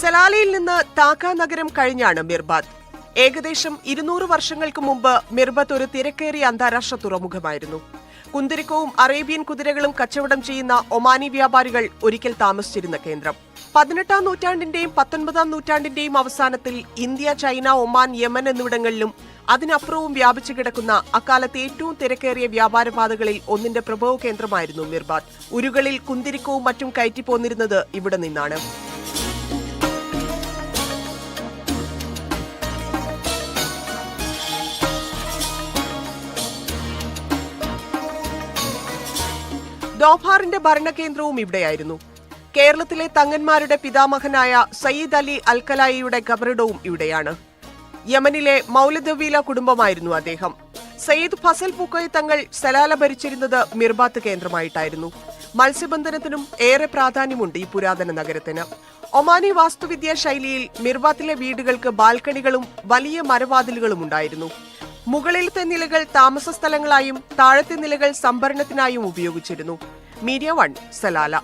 സലാലയിൽ നിന്ന് താക്ക നഗരം കഴിഞ്ഞാണ് മിർബാദ് ഏകദേശം ഇരുന്നൂറ് വർഷങ്ങൾക്ക് മുമ്പ് മിർബത്ത് ഒരു തിരക്കേറിയ അന്താരാഷ്ട്ര തുറമുഖമായിരുന്നു. കുന്തിരിക്കവും അറേബ്യൻ കുതിരകളും കച്ചവടം ചെയ്യുന്ന ഒമാനി വ്യാപാരികൾ ഒരിക്കൽ താമസിച്ചിരുന്ന കേന്ദ്രം. പതിനെട്ടാം നൂറ്റാണ്ടിന്റെയും പത്തൊൻപതാം നൂറ്റാണ്ടിന്റെയും അവസാനത്തിൽ ഇന്ത്യ ചൈന ഒമാൻ യമൻ എന്നിവിടങ്ങളിലും അതിനപ്പുറവും വ്യാപിച്ചു കിടക്കുന്ന അക്കാലത്തെ ഏറ്റവും തിരക്കേറിയ വ്യാപാരപാതകളിൽ ഒന്നിന്റെ പ്രഭവ കേന്ദ്രമായിരുന്നു മിർബാദ് ഉരുകളിൽ കുന്തിരിക്കവും മറ്റും കയറ്റിപ്പോന്നിരുന്നത് ഇവിടെ നിന്നാണ്. ദോഭാറിന്റെ ഭരണകേന്ദ്രവും ഇവിടെയായിരുന്നു. കേരളത്തിലെ തങ്ങന്മാരുടെ പിതാമഹനായ സയ്യിദ് അലി അൽക്കലായിയുടെ ഖബറിടവും ഇവിടെയാണ്. യമനിലെ മൗലദവീല കുടുംബമായിരുന്നു അദ്ദേഹം. സയ്യിദ് ഫസൽ പൂക്കോയ് തങ്ങൾ സലാല ഭരിച്ചിരുന്നത് മിർബാത്ത് കേന്ദ്രമായിട്ടായിരുന്നു. മത്സ്യബന്ധനത്തിനും ഏറെ പ്രാധാന്യമുണ്ട് ഈ പുരാതന നഗരത്തിന്. ഒമാനി വാസ്തുവിദ്യാ ശൈലിയിൽ മിർബാത്തിലെ വീടുകൾക്ക് ബാൽക്കണികളും വലിയ മരവാതിലുകളും ഉണ്ടായിരുന്നു. മുകളിലത്തെ നിലകൾ താമസ സ്ഥലങ്ങളായും താഴത്തെ നിലകൾ സംഭരണത്തിനായും ഉപയോഗിച്ചിരുന്നു. Media One Salalah.